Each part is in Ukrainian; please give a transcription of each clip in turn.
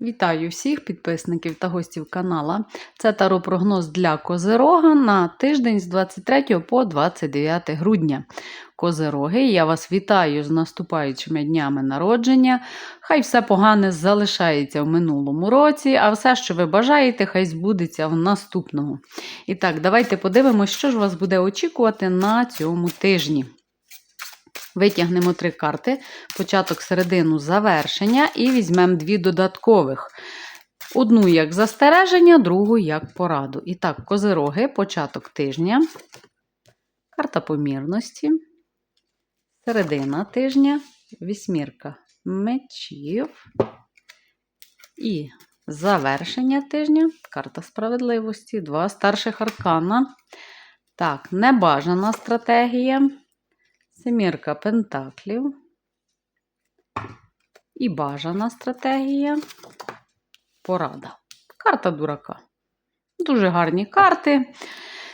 Вітаю всіх підписників та гостів канала. Це таро-прогноз для Козирога на тиждень з 23 по 29 грудня. Козироги, я вас вітаю з наступаючими днями народження. Хай все погане залишається в минулому році, а все, що ви бажаєте, хай збудеться в наступному. І так, давайте подивимось, що ж вас буде очікувати на цьому тижні. Витягнемо три карти: початок, середину, завершення, і візьмемо дві додаткових. Одну як застереження, другу як пораду. І так, козироги, початок тижня, карта помірності, середина тижня, вісьмірка мечів і завершення тижня, карта справедливості, два старших аркана. Так, небажана стратегія. Семірка пентаклів. І бажана стратегія. Порада. Карта дурака. Дуже гарні карти.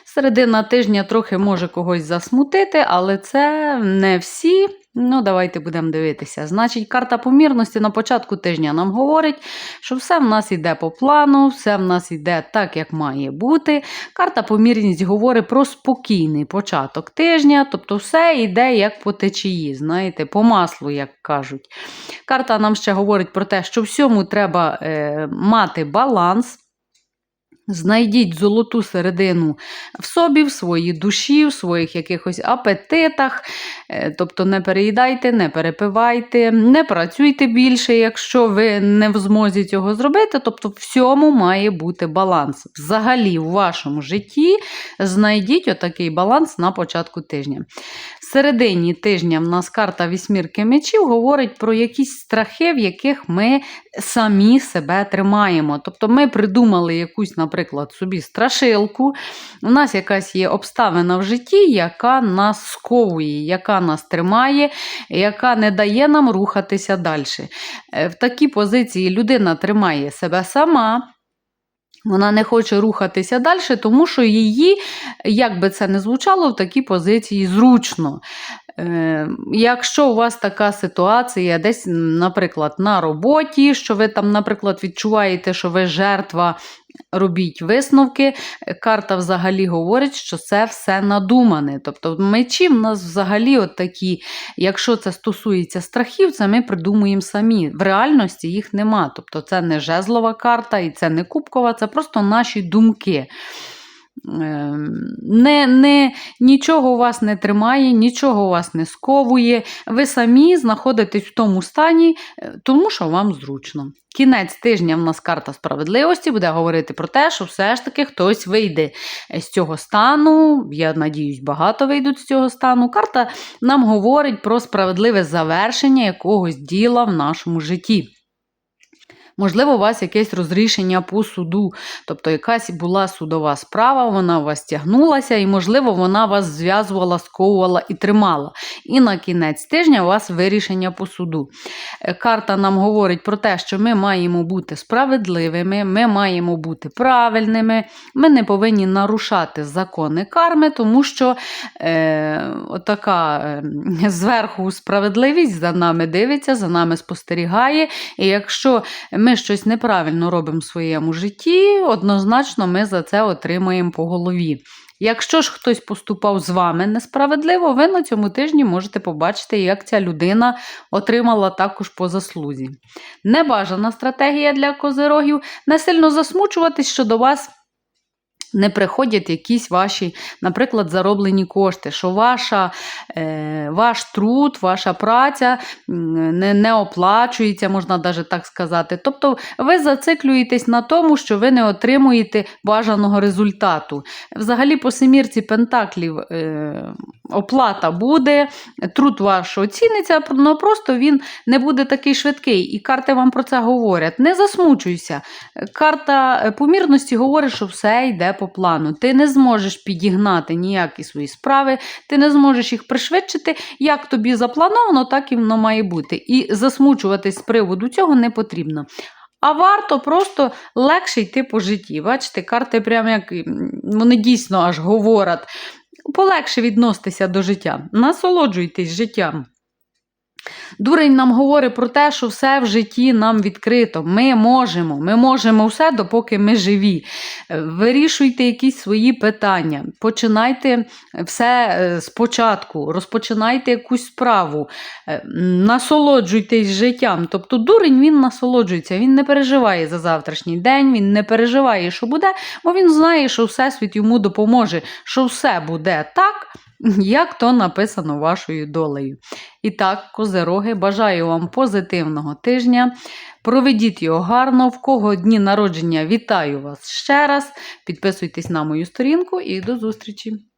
Середина тижня трохи може когось засмутити, але це не всі. Ну, давайте будемо дивитися. Значить, карта помірності на початку тижня нам говорить, що все в нас йде по плану, все в нас йде так, як має бути. Карта помірність говорить про спокійний початок тижня, тобто все йде як по течії, знаєте, по маслу, як кажуть. Карта нам ще говорить про те, що всьому треба е, мати баланс. Знайдіть золоту середину в собі, в своїй душі, в своїх якихось апетитах. Е, Тобто не переїдайте, не перепивайте, не працюйте більше, якщо ви не в змозі цього зробити. Тобто, всьому має бути баланс. Взагалі, в вашому житті знайдіть отакий баланс на початку тижня. В середині тижня в нас карта вісьмірки мечів говорить про якісь страхи, в яких ми самі себе тримаємо. Тобто ми придумали якусь, наприклад, собі страшилку. У нас якась є обставина в житті, яка нас сковує, яка нас тримає, яка не дає нам рухатися далі. Е, В такій позиції людина тримає себе сама. Вона не хоче рухатися далі, тому що її, як би це не звучало, в такій позиції зручно. Е, Якщо у вас така ситуація, десь, наприклад, на роботі, що ви там, наприклад, відчуваєте, що ви жертва, робіть висновки. Карта взагалі говорить, що це все надумане. Тобто мечі в нас взагалі от такі, якщо це стосується страхів, це ми придумуємо самі. В реальності їх нема. Тобто це не жезлова карта і це не кубкова, це просто наші думки. Ем, Не, не, Нічого у вас не тримає, нічого у вас не сковує. Ви самі знаходитесь в тому стані, е, тому що вам зручно. Кінець тижня в нас карта справедливості буде говорити про те, що все ж таки хтось вийде з цього стану. Я надіюсь, багато вийдуть з цього стану. Карта нам говорить про справедливе завершення якогось діла в нашому житті. Можливо, у вас якесь розрішення по суду, тобто якась була судова справа, вона у вас тягнулася, і, можливо, вона вас зв'язувала, сковувала і тримала. І на кінець тижня у вас вирішення по суду. Е, Карта нам говорить про те, що ми маємо бути справедливими, ми маємо бути правильними, ми не повинні нарушати закони карми, тому що е, отака е, зверху справедливість за нами дивиться, за нами спостерігає. І якщо ми щось неправильно робимо в своєму житті, однозначно ми за це отримаємо по голові. Якщо ж хтось поступав з вами несправедливо, ви на цьому тижні можете побачити, як ця людина отримала також по заслузі. Небажана стратегія для козирогів не сильно засмучуватись, що до вас. Не приходять якісь ваші, наприклад, зароблені кошти, що ваша, е, ваш труд, ваша праця не, не оплачується, можна навіть так сказати. Тобто ви зациклюєтесь на тому, що ви не отримуєте бажаного результату. Взагалі, по семірці пентаклів е, оплата буде, труд ваш оціниться, але просто він не буде такий швидкий. І карти вам про це говорять. Не засмучуйся. Карта е, помірності говорить, що все йде по плану. Ти не зможеш підігнати ніякі свої справи, ти не зможеш їх пришвидшити. Як тобі заплановано, так і воно має бути. І засмучуватись з приводу цього не потрібно. А варто просто легше йти по житті. Бачите, карти прям як вони дійсно аж говорять. Полегше відноситися до життя, насолоджуйтесь життям. Дурень нам говорить про те, що все в житті нам відкрито. Ми можемо, ми можемо все, допоки ми живі. Е, Вирішуйте якісь свої питання, починайте все е, спочатку, розпочинайте якусь справу, е, насолоджуйтесь життям. Тобто дурень він насолоджується, він не переживає за завтрашній день, він не переживає, що буде, бо він знає, що Всесвіт йому допоможе, що все буде так, як то написано вашою долею. І так, козероги, бажаю вам позитивного тижня. Проведіть його гарно. В кого дні народження вітаю вас ще раз. Підписуйтесь на мою сторінку і до зустрічі!